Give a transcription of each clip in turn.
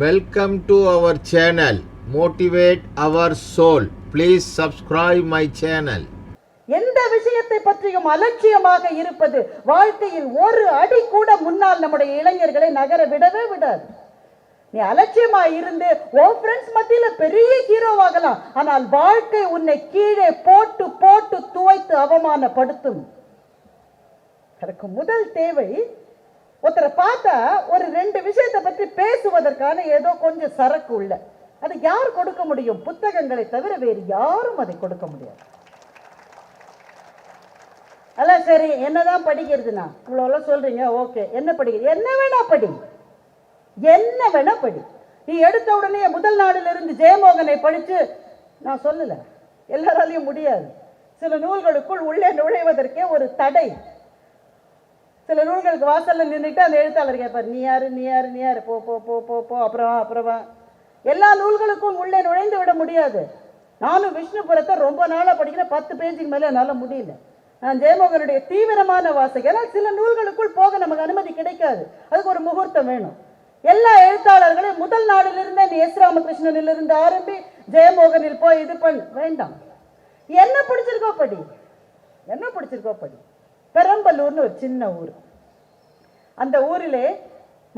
Welcome to our channel motivate our soul please subscribe my channel எந்த விஷயத்தை பற்றியும் அலட்சியமாக இருப்பது வாழ்க்கையில் ஒரு அடி கூட முன்னால் நம்முடைய இளைஞர்களை நகர விடவே விடாது. நீ அலட்சியமா இருந்து ஓ ஃப்ரெண்ட்ஸ் மத்தியில பெரிய ஹீரோவாகலாம் ஆனால் வாழ்க்கை உன்னை கீழே போட்டு போட்டு துவைத்து அவமானப்படுத்தும். அதற்கு முதல் தேவை ஒருத்தரை பார்த்தா ஒரு ரெண்டு விஷயத்தை பற்றி பேசுவதற்கான ஏதோ கொஞ்சம் சரக்கு உள்ள. அது யார் கொடுக்க முடியும்? புத்தகங்களை தவிர வேறு யாரும் அதை கொடுக்க முடியாது. அதான் சரி என்னதான் படிக்கிறதுனா? இவ்வளோலாம் சொல்றீங்க ஓகே. என்ன படிக்கிறது என்ன வேணா படி. என்ன வேணா படி. நீ எடுத்த உடனே முதல் நாளிலிருந்து ஜெயமோகனை படிச்சு நான் சொல்லல. எல்லாராலையும் முடியாது. சில நூல்களுக்குள் உள்ளே நுழைவதற்கே ஒரு தடை. சில நூல்களுக்கு வாசல்ல நின்றுட்டு அந்த எழுத்தாளர் கேட்பார் நீ யாரு நீ யாரு நீ யாரு? போ போ போ போ போ அப்புறம் அப்புறமா எல்லா நூல்களுக்கும் உள்ளே நுழைந்து விட முடியாது. நானும் விஷ்ணுபுரத்தை ரொம்ப நாளா படிக்கிறேன் பத்து பேஜுக்கு மேலே என்னால் முடியல. நான் ஜெயமோகனுடைய தீவிரமான வாசகர். ஏன்னா சில நூல்களுக்குள் போக நமக்கு அனுமதி கிடைக்காது. அதுக்கு ஒரு முகூர்த்தம் வேணும். எல்லா எழுத்தாளர்களையும் முதல் நாளிலிருந்தே நீ எஸ் ராமகிருஷ்ணனிலிருந்து ஆரம்பி ஜெயமோகனில் போய் இது பண்ண. வேண்டாம். என்ன பிடிச்சிருக்கோ படி. என்ன பிடிச்சிருக்கோ படி. பெரம்பலூர்னு ஒரு சின்ன ஊர். அந்த ஊரிலே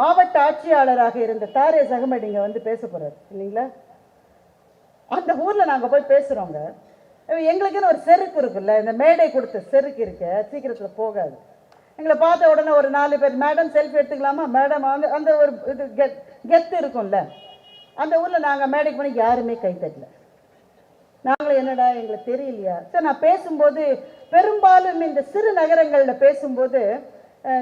மாவட்ட ஆட்சியாளராக இருந்த தாரே அகமது வந்து பேச போகிறார் இல்லைங்களா? அந்த ஊரில் நாங்கள் போய் பேசுகிறோங்க எங்களுக்குன்னு ஒரு செருக்கு இருக்குல்ல இந்த மேடை கொடுத்த செருக்கு இருக்க சீக்கிரத்தில் போகாது. எங்களை பார்த்த உடனே ஒரு நாலு பேர் மேடம் செல்ஃபி எடுத்துக்கலாமா? மேடம் அந்த அந்த ஒரு இது கெத் கெத்து இருக்கும்ல. அந்த ஊரில் நாங்கள் மேடைக்கு போனால் யாருமே கை தட்டல. நாங்களும் என்னடா எங்களுக்கு தெரியலையா? சார் நான் பேசும்போது பெரும்பாலும் இந்த சிறு நகரங்களில் பேசும்போது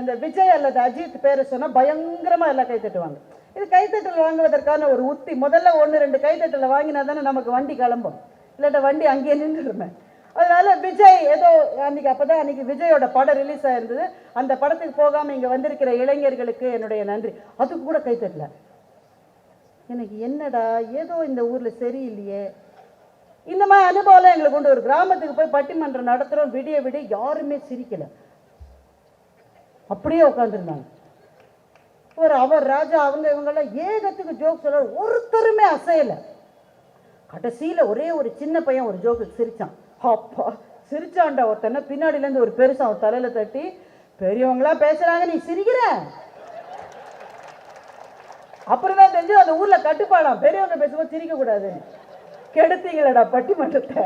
இந்த விஜய் அல்லது அஜித் பேரை சொன்னால் பயங்கரமாக எல்லாம் கைத்தட்டுவாங்க. இது கைத்தட்டல் வாங்குவதற்கான ஒரு உத்தி. முதல்ல ஒன்று ரெண்டு கைத்தட்டலை வாங்கினா தானே நமக்கு வண்டி கிளம்பும். இல்லாட்ட வண்டி அங்கேயே நின்றுருமே. அதனால விஜய் ஏதோ அன்றைக்கி அப்போ தான் அன்றைக்கி விஜயோட படம் ரிலீஸ் ஆயிருந்தது. அந்த படத்துக்கு போகாமல் இங்கே வந்திருக்கிற இளைஞர்களுக்கு என்னுடைய நன்றி. அதுக்கு கூட கைத்தட்டல. எனக்கு என்னடா ஏதோ இந்த ஊரில் சரியில்லையே. இந்த மாதிரி அனுபவம்லாம் எங்களுக்கு கொண்டு ஒரு கிராமத்துக்கு போய் பட்டிமன்றம் நடத்துறோம். விடிய விடிய யாருமே சிரிக்கலை. அப்படியே உட்காந்துருந்தாங்க ஒரு அவர் ராஜா அவங்க இவங்கெல்லாம் ஏகத்துக்கு ஜோக் சொல்ல ஒருத்தருமே அசையலை. கடைசியில் ஒரே ஒரு சின்ன பையன் ஒரு ஜோக்கு சிரிச்சான். அப்பா சிரிச்சான்டா ஒருத்தனை. பின்னாடிலேருந்து ஒரு பெருசாக அவன் தலையில் தட்டி பெரியவங்களா பேசுகிறாங்க நீ சிரிக்கிற? அப்புறம் தான் தெரிஞ்சு அந்த ஊரில் கட்டுப்பாடாம் பெரியவங்க பேசும்போது சிரிக்கக்கூடாது. கெடுத்தீங்களடா பட்டிமன்றத்தை.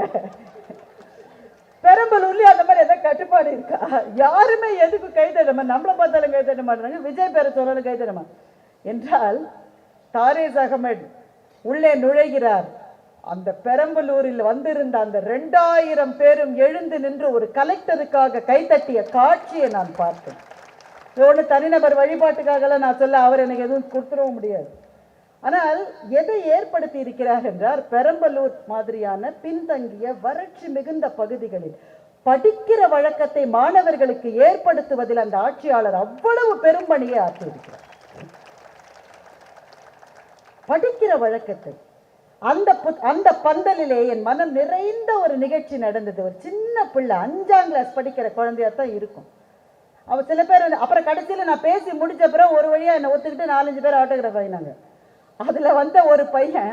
பெரம்பலூர்லயும் அந்த மாதிரி எதாவது கட்டுப்பாடு இருக்கா? யாருமே எதுக்கு கை நம்மளை பார்த்தாலும் கை மாட்டாங்க. விஜய் பேரை சொன்னாலும் கை என்றால் தாரேஸ் அகமது உள்ளே நுழைகிறார். அந்த பெரம்பலூரில் வந்திருந்த அந்த ரெண்டாயிரம் பேரும் எழுந்து நின்று ஒரு கலெக்டருக்காக கைத்தட்டிய காட்சியை நான் பார்த்தேன். ஒன்று தனிநபர் வழிபாட்டுக்காகலாம் நான் சொல்ல அவர் எனக்கு எதுவும் கொடுத்துடவும் முடியாது. ஆனால் எதை ஏற்படுத்தி இருக்கிறார் என்றார். பெரம்பலூர் மாதிரியான பின்தங்கிய வறட்சி மிகுந்த பகுதிகளில் படிக்கிற வழக்கத்தை மாணவர்களுக்கு ஏற்படுத்துவதில் அந்த ஆட்சியாளர் அவ்வளவு பெரும்பணியை ஆற்றியிருக்கிறார். படிக்கிற வழக்கத்தை அந்த அந்த பந்தலிலே என் மனம் நிறைந்த ஒரு நிகழ்ச்சி நடந்தது. ஒரு சின்ன பிள்ளை அஞ்சாம் கிளாஸ் படிக்கிற குழந்தையா தான் இருக்கும். அவ சில பேர் வந்து- அப்புறம் கடைசியில நான் பேசி முடிச்ச பிறகு ஒரு வழியா என்னை ஒத்துக்கிட்டு நாலஞ்சு பேர் ஆட்டோகிராஃப் ஆகினாங்க அதில் வந்த ஒரு பையன்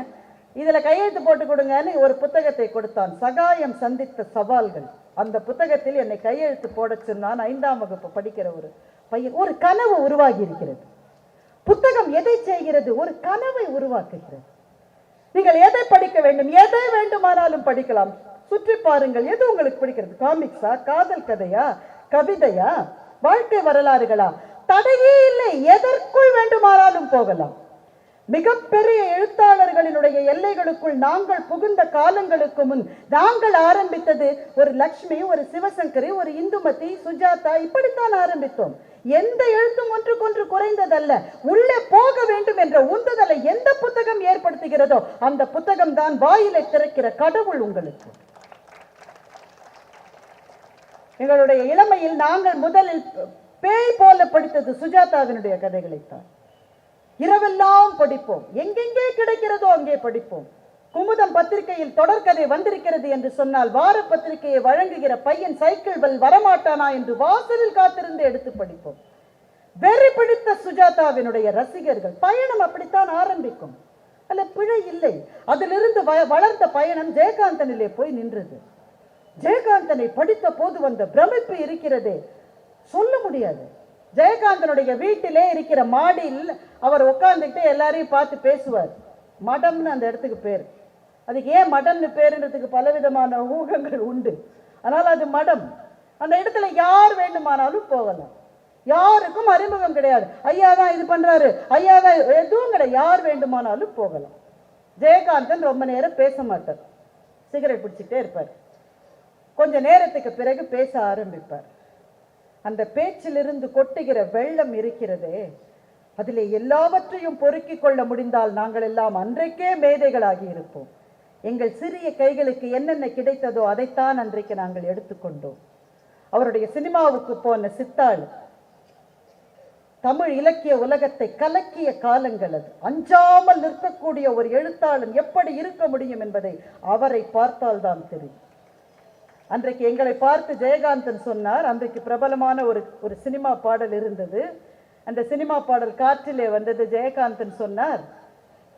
இதில் கையெழுத்து போட்டு கொடுங்கன்னு ஒரு புத்தகத்தை கொடுத்தான். சகாயம் சந்தித்த சவால்கள். அந்த புத்தகத்தில் என்னை கையெழுத்து போட சொன்னான் ஐந்தாம் வகுப்பு படிக்கிற ஒரு பையன். ஒரு கனவு உருவாகி இருக்கிறது புத்தகம் எதை செய்கிறது? ஒரு கனவை உருவாக்குகிறது. நீங்கள் எதை படிக்க வேண்டும்? எதை வேண்டுமானாலும் படிக்கலாம். சுற்றி பாருங்கள். எது உங்களுக்கு பிடிக்கிறது? காமிக்ஸா? காதல் கதையா? கவிதையா? வாழ்க்கை வரலாறுகளா? தடையே இல்லை. எதற்குள் வேண்டுமானாலும் போகலாம். மிகப்பெரிய எழுத்தாளர்களினுடைய எல்லைகளுக்குள் நாங்கள் புகுந்த காலங்களுக்கு முன் நாங்கள் ஆரம்பித்தது ஒரு லக்ஷ்மி ஒரு சிவசங்கரி ஒரு இந்துமதி சுஜாதா இப்படித்தான் ஆரம்பித்தோம். எந்த எழுத்தும் ஒன்றுக்கொன்று குறைந்ததல்ல. உள்ளே போக வேண்டும் என்ற உந்துதலை எந்த புத்தகம் ஏற்படுத்துகிறதோ அந்த புத்தகம் தான் வாயிலை திறக்கிற கடவுள் உங்களுக்கு. எங்களுடைய இளமையில் நாங்கள் முதலில் பேய் போல படித்தது சுஜாதாவினுடைய கதைகளைத்தான். இரவெல்லாம் படிப்போம். எங்கெங்கே கிடைக்கிறதோ அங்கே படிப்போம். குமுதம் பத்திரிகையில் தொடர்கதை வந்திருக்கிறது என்று சொன்னால் வார பத்திரிகையை வழங்குகிற பையன் சைக்கிள் பெல் வரமாட்டானா என்று வாசலில் காத்திருந்து எடுத்து படிப்போம். வெறி பிடித்த சுஜாதாவினுடைய ரசிகர்கள் பயணம் அப்படித்தான் ஆரம்பிக்கும். அல்ல பிழை இல்லை. அதிலிருந்து வ- வளர்ந்த பயணம் ஜெயகாந்தனிலே போய் நின்றது. ஜெயகாந்தனை படித்த போது வந்த பிரமிப்பு இருக்கிறதே. சொல்ல முடியாது. ஜெயகாந்தனுடைய வீட்டிலே இருக்கிற மாடியில் அவர் உட்காந்துக்கிட்டு எல்லாரையும் பார்த்து பேசுவார். மடம்னு அந்த இடத்துக்கு பேர். அதுக்கு ஏன் மடம்னு பேருன்றதுக்கு பலவிதமான ஊகங்கள் உண்டு. ஆனால் அது மடம். அந்த இடத்துல யார் வேண்டுமானாலும் போகலாம். யாருக்கும் அறிமுகம் கிடையாது. ஐயா தான் இது பண்ணுறாரு ஐயா தான் எதுவும் கிடையாது. யார் வேண்டுமானாலும் போகலாம். ஜெயகாந்தன் ரொம்ப நேரம் பேச மாட்டார். சிகரெட் பிடிச்சிக்கிட்டே இருப்பார். கொஞ்ச நேரத்துக்கு பிறகு பேச ஆரம்பிப்பார். அந்த பேச்சிலிருந்து கொட்டுகிற வெள்ளம் இருக்கிறதே. அதிலே எல்லாவற்றையும் பொறுக்கிக் கொள்ள முடிந்தால் நாங்கள் எல்லாம் அன்றைக்கே மேதைகளாகி இருப்போம். எங்கள் சிறிய கைகளுக்கு என்னென்ன கிடைத்ததோ அதைத்தான் அன்றைக்கு நாங்கள் எடுத்துக்கொண்டோம். அவருடைய சினிமாவுக்கு போன சித்தாள் தமிழ் இலக்கிய உலகத்தை கலக்கிய காலங்கள் அது. அஞ்சாமல் நிற்கக்கூடிய ஒரு எழுத்தாளன் எப்படி இருக்க முடியும் என்பதை அவரை பார்த்தால்தான் தெரியும். அன்றைக்கு எங்களை பார்த்து ஜெயகாந்தன் சொன்னார். அன்றைக்கு பிரபலமான ஒரு ஒரு சினிமா பாடல் இருந்தது. அந்த சினிமா பாடல் காற்றிலே வந்தது ஜெயகாந்தன் சொன்னார்.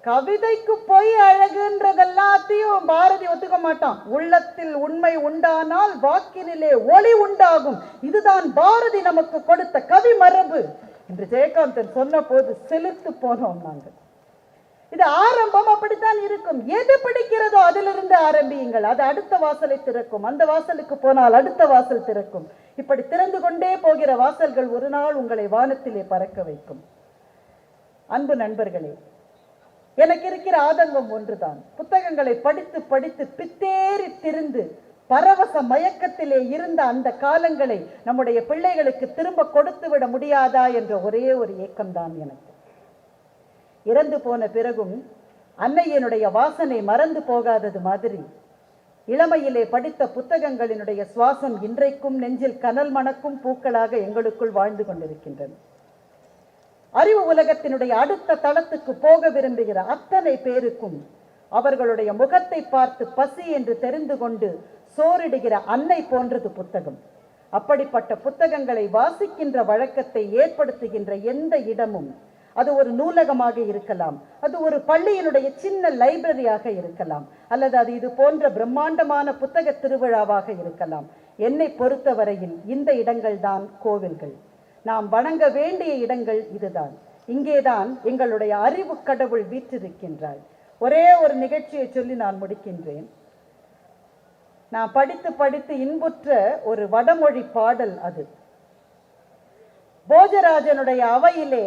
கவிதைக்கு பொய் அழகுன்றதெல்லாத்தையும் பாரதி ஒத்துக்க மாட்டான். உள்ளத்தில் உண்மை உண்டானால் வாக்கினிலே ஒளி உண்டாகும். இதுதான் பாரதி நமக்கு கொடுத்த கவி மரபு என்று ஜெயகாந்தன் சொன்ன போது செலுத்து போனோம் நாங்கள். இது ஆரம்பம் அப்படித்தான் இருக்கும். எது பிடிக்கிறதோ அதிலிருந்து ஆரம்பியுங்கள். அது அடுத்த வாசலை திறக்கும். அந்த வாசலுக்கு போனால் அடுத்த வாசல் திறக்கும். இப்படி திறந்து கொண்டே போகிற வாசல்கள் ஒரு நாள் உங்களை வானத்திலே பறக்க வைக்கும். அன்பு நண்பர்களே எனக்கு இருக்கிற ஆதங்கம் ஒன்றுதான். புத்தகங்களை படித்து படித்து பித்தேறி திரிந்து பரவச மயக்கத்திலே இருந்த அந்த காலங்களை நம்முடைய பிள்ளைகளுக்கு திரும்ப கொடுத்து விட முடியாதா என்ற ஒரே ஒரு ஏக்கம்தான் எனக்கு. இறந்து போன பிறகும் அன்னையினுடைய வாசனை மறந்து போகாதது மாதிரி. இளமையிலே படித்த புத்தகங்களினுடைய சுவாசம் இன்றைக்கும் நெஞ்சில் கனல் மணக்கும் பூக்களாக எங்களுக்குள் வாழ்ந்து கொண்டிருக்கின்றன. அறிவு உலகத்தினுடைய அடுத்த தளத்துக்கு போக விரும்புகிற அத்தனை பேருக்கும் அவர்களுடைய முகத்தை பார்த்து பசி என்று தெரிந்து கொண்டு சோறிடுகிற அன்னை போன்றது புத்தகம். அப்படிப்பட்ட புத்தகங்களை வாசிக்கின்ற வழக்கத்தை ஏற்படுத்துகின்ற எந்த இடமும் அது ஒரு நூலகமாக இருக்கலாம். அது ஒரு பள்ளியினுடைய சின்ன லைப்ரரியாக இருக்கலாம். அல்லது அது இது போன்ற பிரம்மாண்டமான புத்தக திருவிழாவாக இருக்கலாம். என்னை பொறுத்தவரையில் இந்த இடங்கள் தான் கோவில்கள். நாம் வணங்க வேண்டிய இடங்கள் இதுதான். இங்கேதான் எங்களுடைய அறிவு கடவுள் வீற்றிருக்கின்றாள் ஒரே ஒரு நிகழ்ச்சியை சொல்லி நான் முடிக்கின்றேன். நான் படித்து படித்து இன்புற்ற ஒரு வடமொழி பாடல் அது. போஜராஜனுடைய அவையிலே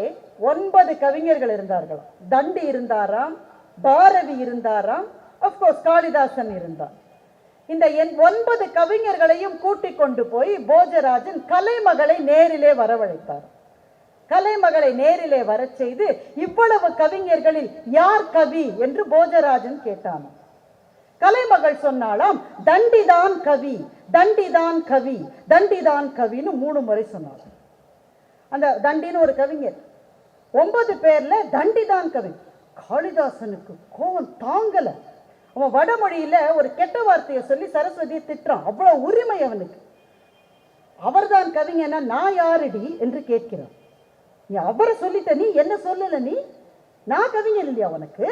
ஒன்பது கவிஞர்கள் இருந்தார்களாம் தண்டி இருந்தாராம் பாரதி இருந்தாராம் அப்கோர்ஸ் காளிதாசன் இருந்தார். இந்த என் ஒன்பது கவிஞர்களையும் கூட்டிக் கொண்டு போய் போஜராஜன் கலைமகளை நேரிலே வரவழைத்தார். கலைமகளை நேரிலே வரச் செய்து இவ்வளவு கவிஞர்களில் யார் கவி என்று போஜராஜன் கேட்டான். கலைமகள் சொன்னாலாம் தண்டிதான் கவி தண்டிதான் கவி தண்டிதான் கவின்னு மூணு முறை சொன்னார். அந்த தண்டின்னு ஒரு கவிஞர். ஒன்பது பேரில் தண்டி தான் கவி காளிதாசனுக்கு கோவம் தாங்கலை. அவன் வடமொழியில் ஒரு கெட்ட வார்த்தையை சொல்லி சரஸ்வதியை திட்டுறான். அவ்வளோ உரிமை அவனுக்கு. அவர்தான் கவிஞனா நான் யாரடி என்று கேட்கிறான். நீ அவரை சொல்லிட்ட நீ என்ன சொல்லல நீ? நான் கவிஞர் இல்லையா உனக்கு?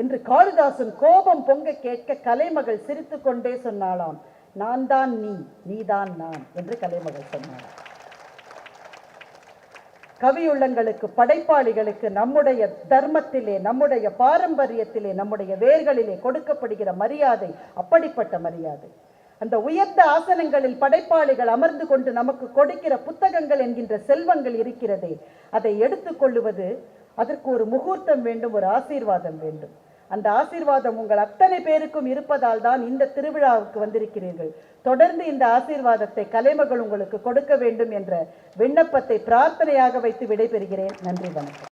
என்று காளிதாசன் கோபம் பொங்க கேட்க கலைமகள் சிரித்து கொண்டே சொன்னாளாம். நான் தான் நீ நீதான் நான் என்று கலைமகள் சொன்னாளாம். கவியுள்ளங்களுக்கு படைப்பாளிகளுக்கு நம்முடைய தர்மத்திலே நம்முடைய பாரம்பரியத்திலே நம்முடைய வேர்களிலே கொடுக்கப்படுகிற மரியாதை அப்படிப்பட்ட மரியாதை. அந்த உயர்ந்த ஆசனங்களில் படைப்பாளிகள் அமர்ந்து கொண்டு நமக்கு கொடுக்கிற புத்தகங்கள் என்கின்ற செல்வங்கள் இருக்கிறதே அதை எடுத்துக்கொள்ளுவது அதற்கு ஒரு முகூர்த்தம் வேண்டும் ஒரு ஆசீர்வாதம் வேண்டும். அந்த ஆசீர்வாதம் உங்கள் அத்தனை பேருக்கும் இருப்பதால் தான் இந்த திருவிழாவுக்கு வந்திருக்கிறீர்கள். தொடர்ந்து இந்த ஆசீர்வாதத்தை கலைமகள் உங்களுக்கு கொடுக்க வேண்டும் என்ற விண்ணப்பத்தை பிரார்த்தனையாக வைத்து விடைபெறுகிறேன். நன்றி வணக்கம்.